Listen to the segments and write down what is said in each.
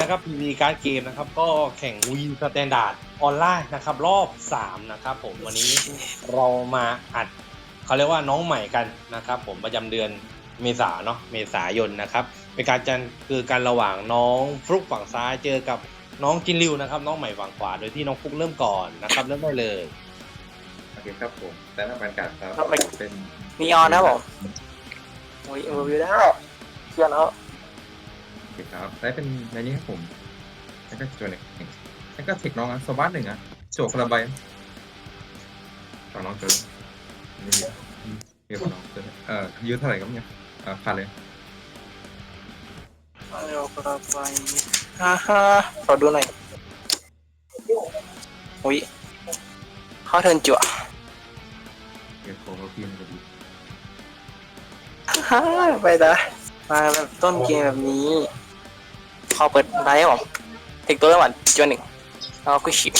นะครับ PV การ์ดเกมนะครับ ก็แข่งวีสแตนดาร์ดออนไลน์นะครับ รอบ 3 นะครับผมวันนี้เรามาอัดเขาเรียกว่าน้องใหม่กันนะครับ ผมประจำเดือนเมษาเนาะเมษายนนะครับเป็นการจันคือการระหว่างน้องฟลุกฝั่งซ้ายเจอกับน้องจินริวนะครับ น้องใหม่ฝั่งขวาโดยที่น้องฟลุกเริ่มก่อนนะครับ เริ่มได้เลยโอเคครับผมแต่ถ้าบรรยากาศครับครับไปเป็นนีออนนะผมโอ้ยเออวิวได้เชื่อแล้วโอ เคครับได้เป็นในนี้ครับผม แล้วก็ตัวหนึ่งแล้วก็เทคน้องอะสวัสดหนึ่งอะโจกคนละใบของน้องเจอนี่เรียกของน้องเจอเอ่ออายุเท่าไหร่ครับเนี่ยเอ่อพันเลยเอากระไปฮ่าฮ่าขอดูหน่อยอุ้ยเข้าเทิร์นจั่วเรียกของเราพี่มันจะดีฮ่าไปตามาแบบต้นเกมแบบนี้ ขอเปิดไลฟ์ผมเทคตัวละวันจั่วหนึ่งแล้วก็ชิว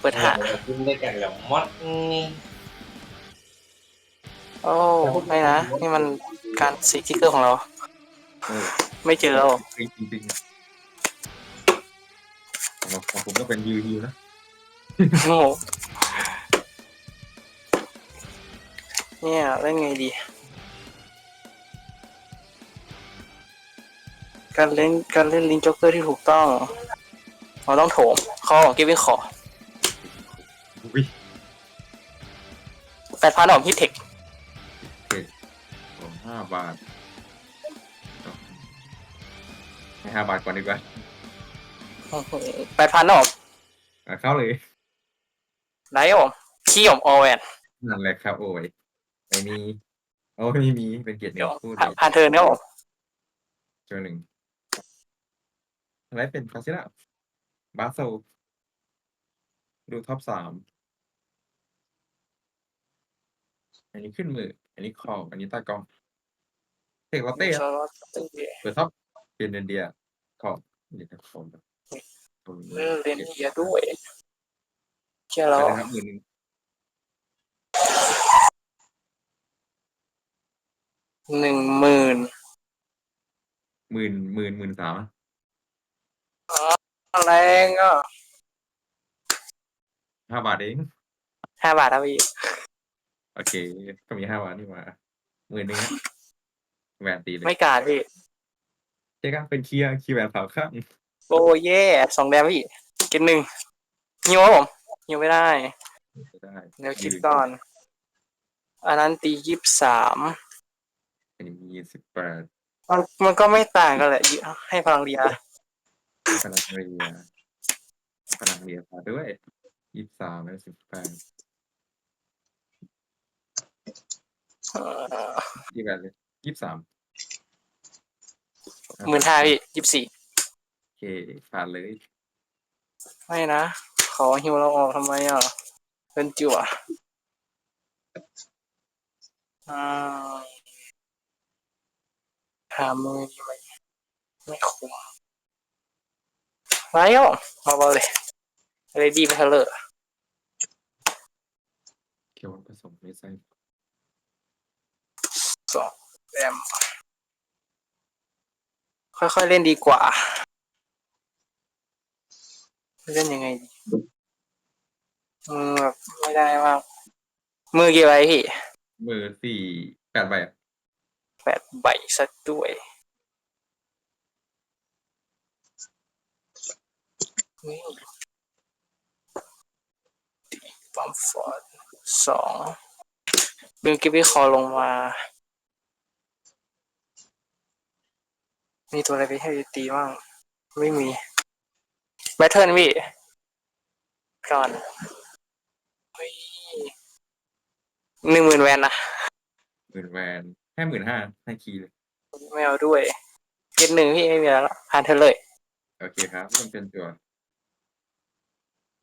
เปิดห้าขึ้นได้กันแบบมดนี่โอ้ไม่นะ นี่มันการสีทิกเกอร์ของเราเออไม่เจอแล้วจริงจริงจริงของเราของผมก็เป็นยูยูนะโอ้โหเนี่ยเล่นไงดี การเล่นการเล่นลิงจ็อกเกอร์ที่ถูกต้องเราต้องโถมข้อของเกวินขออุ้ยแปดพันออกฮิตเทคสองห้าบาทให้ห้าบาทก่อนดีกว่าแปดพันออกอะเข้าเลยไดออกขี้อมออแวนนั่นแหละครับโอ้ยไม่มีโอ้ยไม่มีเป็นเกียรติหนึ่เดี๋ยวงพูดผ่านผ่านเทิร์นครับผมเจอหนึ่ง อะไรเป็นคาสิล่าบาโซดูท็อปสามอันนี้ขึ้นมือ อันนี้คออันนี้ตากล้องเทคลอตเต้ครับเปิดท็อปเป็นเดนเดียคอเดี๋ยวจะคอมแบบเออเล่นเฮียด้วยเชื่อไปแล้วเลยครับหมื่นหนึ่งหนึ่งหมื่นหมื่นหมื่นหมื่นสามอะ แรงอะห้าบาทเองห้าบาทครับพี่โอเค ก็มีห้าบาทนี่มาหมื่นหนึ่งฮะแหวนตีเลยไม่กาดพี่ใช่ครับเป็นเคลียร์คีย์แหวนขาวข้างโอ้เย่สองแดมพี่กินหนึ่งหิวครับผมหิวไม่ได้ได้เดี๋ยวคิดก่อน อันนั้นตียี่สิบสามอันนี้มีสิบแปดมันมันก็ไม่ต่างกันแหละให้พลังเรีย พลังเรียพลังเรียมาด้วยยี่สิบสามและสิบแปดเอ่อยี่สิบแปดเลยยี่สิบสามหมื่นห้าพี่ยี่สิบสี่โอเคผ่านเลยไม่นะขอหิวเราออกทำไมอะเป็นจั่วอ่าหามือดีไหมไม่คุ้ม ไรอะมาเบาเลยเรดี้ไปเถอะเลยเกี่ยวกับผสมไม่ใช่สองแดมค่อยๆเล่นดีกว่า เล่นยังไงดีมือแบบไม่ได้มาก มือกี่ใบพี่ มือสี่แปดใบอะแปดใบสักด้วย นี่ปั๊มฟอร์ดสองดึงกิบบี้คอลงมา มีตัวอะไรไปให้ตีบ้าง ไม่มีแบทเทิลพี่ก่อนเฮ้ยหนึ่งหมื่นแวนนะหมื่นแวนให้หมื่นห้าให้คีย์เลย ไม่เอาด้วย เกตหนึ่งพี่ไม่มีแล้วผ่านเธอเลย โอเคครับมันเป็นตัว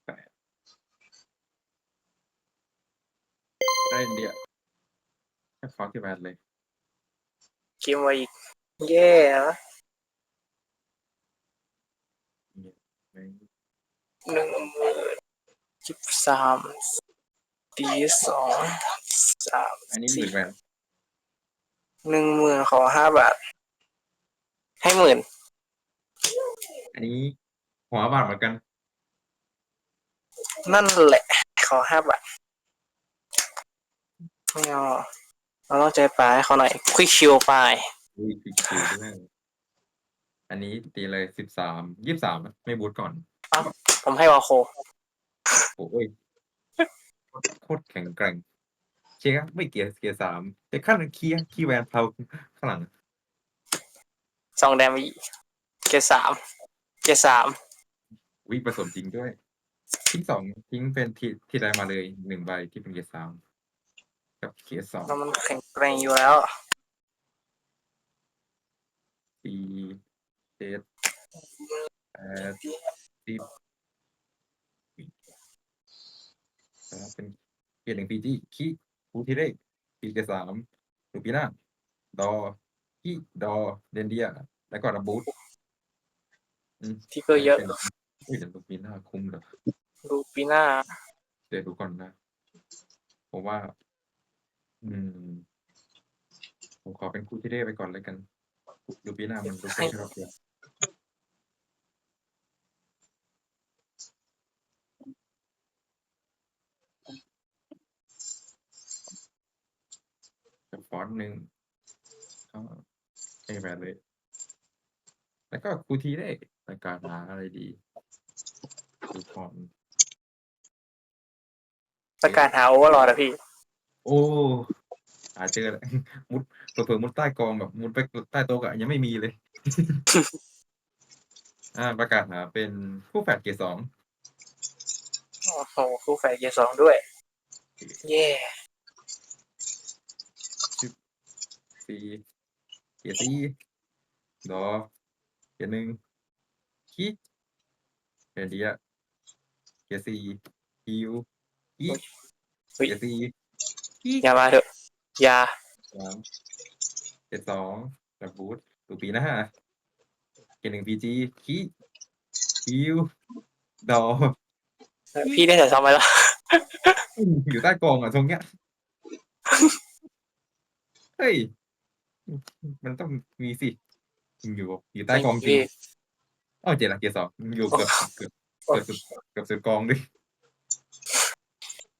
แปด ได้อินเดียให้ฟอสที่แวนเลยเกมไว้อีกแย่นะไม่หนึ่งหมื่นสิบสามตีสองสามอันนี้หสี่มื่นแวนหนึ่งหมื่นขอห้าบาท ให้หมื่นอันนี้หัวบาทเหมือนกัน นั่นแหละ ขอห้าบาท ไม่เอาเราต้องใจปลาให้เขาหน่อยควิกชิวไปอุ้ยคือคิวด้วยอันนี้ตีเลยสิบสามยี่สิบสามไม่บูทก่อนผมให้วาโคโอ้ยโคตรแข็งแกร่งเชียร์ไม่เกียร์เกียร์สามแต่ขั้นเคียร์คีย์แวนเพาข้างหลังสองแดมอีกเกรดสามเกรดสามวิผสมจริงด้วยทิ้งสองทิ้งเป็นที่ที่ได้มาเลยหนึ่งใบที่เป็นเกียร์สาม กับเกียร์สองแล้วมันแข็งแกร่งอยู่แล้วสี่เจ็ดแปดสิบแล้วเป็นเกียร์หนึ่งปีที่คีฟูที่ได้ปีเกียร์สามลูปีหน้าดอคีดอเดนเดีย แล้วก็ระบูทอืมที่เกอร์เยอะป็นอุ้ยเดี๋ยวลูปีหน้าคุ้มเหรอดูปีหน้าเดี๋ยวดูก่อนนะ ผมว่า อืม ผมขอเป็นคู่ที่ได้ไปก่อนเลยกันดูปีหน้ามันดูเป็นชอบเยอะกับฟอนต์หนึ่งก็ไม่แบดเลย แล้วก็คู่ที่ได้รายการหาอะไรดีดูฟอนต์ประกาศหาโอเวอร์ลอดอะพี่ โอ้ หาเจอแล้วมุดเผื่อๆมุดใต้กองแบบมุดไปใต้โต๊ะอะยังไม่มีเลย อ่า ประกาศหาเป็นผู้แฝดเกรดสองโอ้โหคู่แฝดเกียร์สองด้วย เย่สี่เกียร์สี่ดอเกียร์หนึ่งคิเกียร์เดียเกียร์สี่คิวอีเฮ้ยเกียร์สี่คิอย่ามาเถอะอ ย่าสามเกียร์สองดับบูทตูปีหน้าเกียร์หนึ่งพีจีคิคิวดอพี่ได้แต่ซ้อมไปแล้วอืมอยู่ใต้กองอะตรงเนี้ย เฮ้ย มันต้องมีสิอยู่อยู่ใต้กองจริงอ้าวเจ็ดละเจ็ดสองอยู่เกือบเกือบเกือบสุดเกือบสุดกองด้วย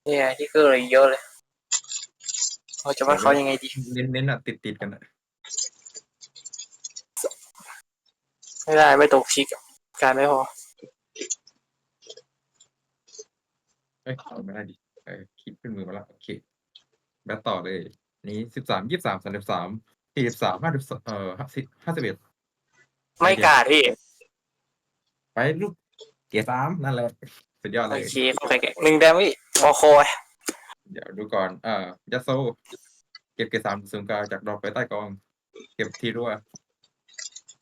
เนี่ยที่เกอร์เลยเยอะเลย เราจะว่าเขายังไงดี เน้นเน้นอะติดติดกันอะไม่ได้ไม่ตกชิกอะการไม่พอ เอ้ยเอาไม่ได้ดิเออคิดขึ้นมือมาแล้วโอเคแบตต่อเลย นี้สิบสามยี่สิบสามสามสิบสามสี่สิบสามห้าสิบเอ่อห้าสิบห้าสิบเอ็ดไม่กล้าพี่ไปลูกเกียร์สามนั่นแหละสุดยอดโอเลยเคเข้าไปแกะหนึ่งแดมพี่วอลโคย เดี๋ยวดูก่อน เอ่อยัสโซ เก็บเกรดสามสูงกาจากดรอปไปใต้กอง เก็บทีรัว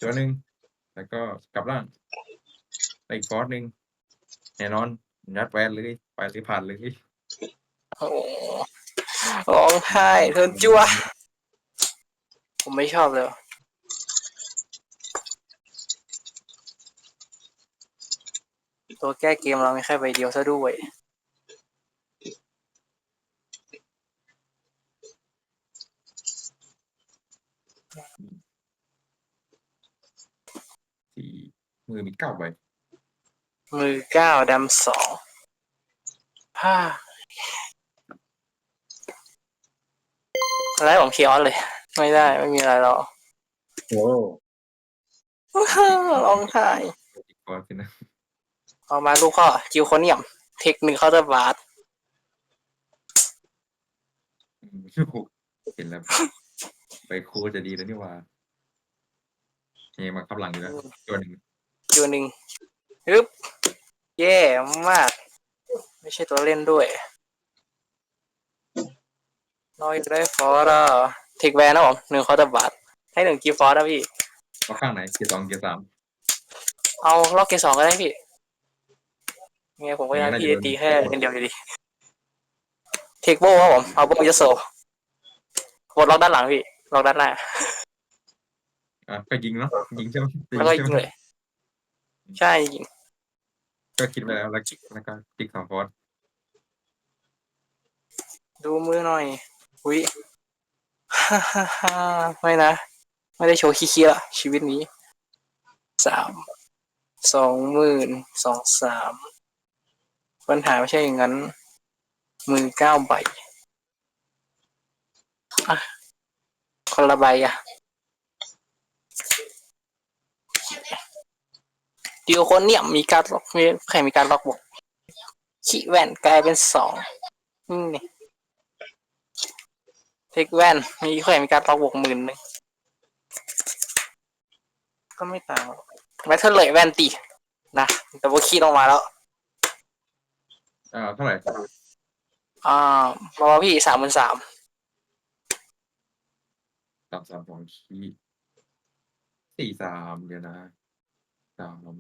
ตัวหนึ่งแล้วก็กลับล่างไปอีกฟอร์สหนึ่งแน่นอนยัดแวนเลยไปเลยผ่านเลยโอ้โหร้องไห้เทินจั่วผมไม่ชอบเลยตัวแก้เกมเราไม่แค่ใบเดียวซะด้วย ที่ มือมีเก้าใบมือเก้าดำสองผ้าอะไรผมเคียร์เลย ไม่ได้ไม่มีอะไรหรอกโอ้ร้องไห้อีกฟอร์สสินะเอามาลูกข้อจิวโคเนียม เทคหนึ่งเคาน์เตอร์บาร์อืมโอ้โหเห็นแล้ว ไปครูจะดีแล้วนี่หว่าเนี่ยมาขับหลังอยู่แล้วตัวหนึ่ง จิวหนึ่งฮึบแย่มาก ไม่ใช่ตัวเล่นด้วยน้อยได้ฟอร์ดเทคแวนนะผมหนึ่งเคาน์เตอร์บาร์ให้หนึ่งกีฟอร์ดนะพี่ว่าข้างไหนเกียร์สองเกียร์สามเอาล็อกเกรดสองก็ได้พี่ไงผมก็ยังงั้นพี่น่าจะตีโดนแค่เล่นเดียวอยู่ดีเทคโบครับผมเอาโบจะโซกดล็อกด้านหลังพี่ล็อกด้านหน้าอะก็ยิงเนาะยิงใช่ไหมแล้วก็ยิใช่งไหมเลย ใช่ยิงก็คิดไปแล้วแล้วก็แล้วก็ติ๊กสองฟอร์สดูมือหน่อย อุ้ยฮ่าฮ่าฮ่าไม่นะ ไม่ได้โชว์ขี้ๆละชีวิตนี้สามสองหมื่นสองสามปัญหาไม่ใช่อย่างนั้น มือเก้าใบอะคนละใบอะ ดิวคนเนี่ยมีการล็อกมีใครมีการล็อกบอกขี้แว่นกลายเป็นสองนี่เทคแว่นมีใครมีการล็อกบวกหมื่นหนึ่งก็ไม่ต่างหรอกแมทเทอร์เลยแว่นตีนะแต่ว่าขี้ลงมาแล้วอ่าเท่าไหร่อ่าบอกว่าพี่สามหมื่นสามสามสามสองคีสี่สามเดี๋ยวนะ สาม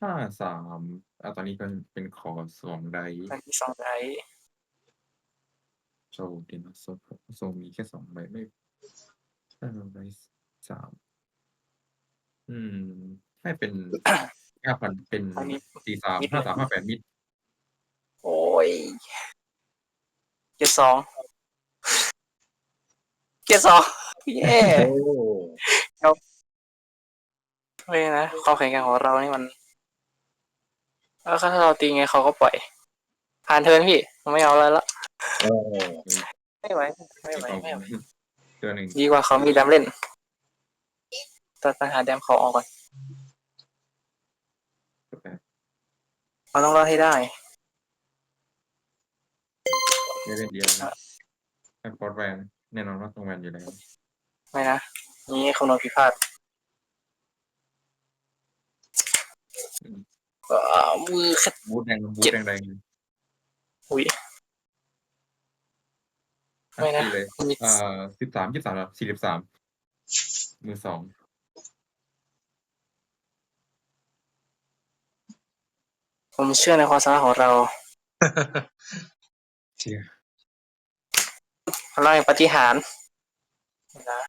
ห้าสามอ่าตอนนี้ก็เป็นคอสองไดมันมีสองไดโซเดี๋ยวนะโซโซมีแค่สองใบไม่ถ้าเราใบสามอืม ให้เป็นเก้าพันเป็นสี่สามห้าสามห้าแปดมิด โอ้ยเกียร์สองเกียร์สองเย้โอ้ เลยนะความแข็งแกร่งของเรานี่มันแล้วถ้าเราตีไงเขาก็ปล่อย ผ่านเทิร์นพี่ไม่เอาอะไรละโอ้ไม่ไหวไม่ไหวไม่ไหวตัวหนึ่งดีกว่าเขามีแดมเล่นตัดปัญหาแดมเขาออกก่อนตัวแปดเราต้องรอดให้ได้ไม่เล่นเดียวนะแอปพอร์ตแวนแน่นอนว่าต้องแวนอยู่แล้วไม่นะนี่คำนวณผิดพลาด อ่ามือแค่บูทแดงบูทเจ็บแดงแดงอุ้ย ไม่นะ เลยมีอ่าสิบสามยี่สิบสามสี่สิบสามมือสองผมเชื่อในความสามารถของเราเชียพลังแห่งปาฏิหารย์นะ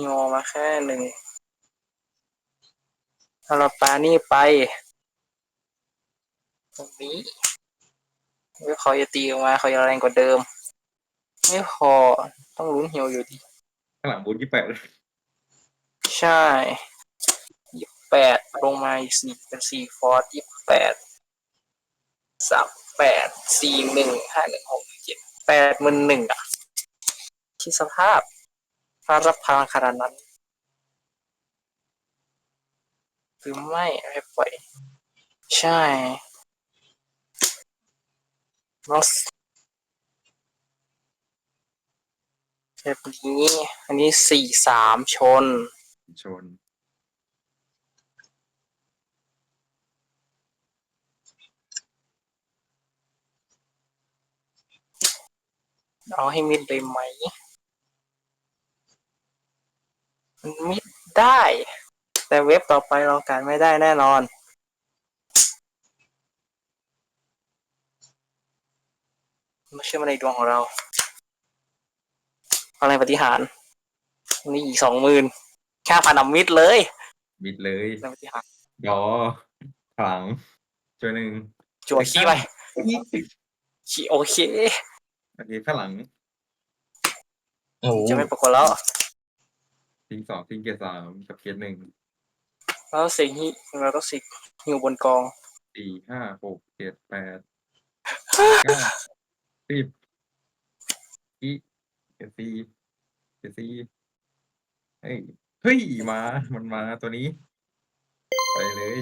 โยมาแค่หนึ่ง เอาเราปานี่ไป ตรงนี้ไม่เขาจะตีออกมาเขาจะแรงกว่าเดิม ไม่พอต้องลุ้นเหี่ยวอยู่ดี ข้างหลังบูทยี่แปดใช่ยี่แปดลงมาอีกสี่เป็นสี่ฟอร์สยี่แปดสามแปดสี่หนึ่งห้าหนึ่งหกเจ็ดแปดหมื่นหนึ่งอะคิดสภาพถ้ารับพลังขนาดนั้น หรือไม่ให้ปล่อย ใช่ลอสแบบนี้ อันนี้สี่สามชน ชน เอาให้มิดเลยไหม มันมิดได้ แต่เว็บต่อไปเราการไม่ได้แน่นอน ไม่เชื่อมันในดวงของเรา อะไรปฏิหารย์นี่อีกสองหมื่นแค่พันอมิดเลยบิดเลยแรงปฏิหารย์ดอขลังตัวหนึ่งจั่วขี้ไปขี้โอเคโอเคข้างหลังโอ้จะไม่ปรากฏแล้วทิ้งสองทิ้งเกียร์สามกับเกียร์หนึ่ง แล้วสิ่งที่เราต้องสิอยู่บนกองสี่ห้าหกเจ็ดแปดเก้าสิบอีเกียร์สี่เกียร์สี่เฮ้ยเฮ้ยมา มันมาตัวนี้ ไปเลย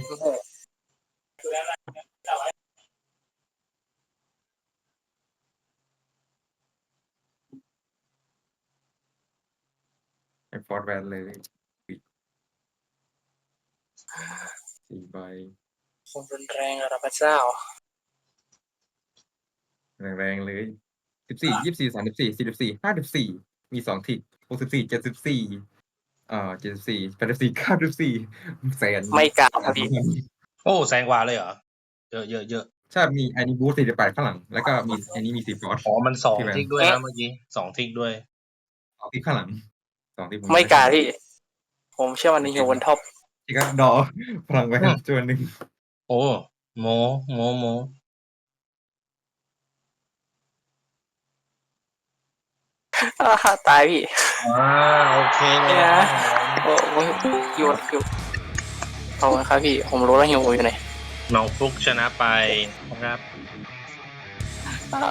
ไอ้ฟอร์ดแวนเลย สี่ใบคงรุนแรงระดับพระเจ้าแรงๆเลยสิบสี่ยี่สิบสี่สามสิบสี่สี่สิบสี่ห้าสิบสี่มีสองทิกหกสิบสี่เจ็ดสิบสี่อ่าเจ็ดสิบสี่แปดสิบสี่เก้าสิบสี่แสนไม่กล้าพี่โอ้แซงกว่าเลยเหรอ เยอะเยอะเยอะใช่มีอันนี้บูธสี่สิบแปดข้างหลัง แล้วก็มีอันนี้มีสี่ฟอร์ดอ๋อมันสองที่แบบทิกด้วยนะเมื่อกี้สองทิกด้วย สองที่ข้างหลังสองที่ผมไม่กล้าพี่ ผมเชื่อมันในอยู่บนท็อป ที่ก็ดอพลังแวนจวนหนึ่งโอ้โมโมโมอ่าตายพี่ อ่าโอเคเลยเนี่ย โอ้โหอยู่อยู่ขอบคุณครับพี่ ผมรู้แล้วหิวอยู่ไหนน้องฟลุกชนะไปนะครับ อ่า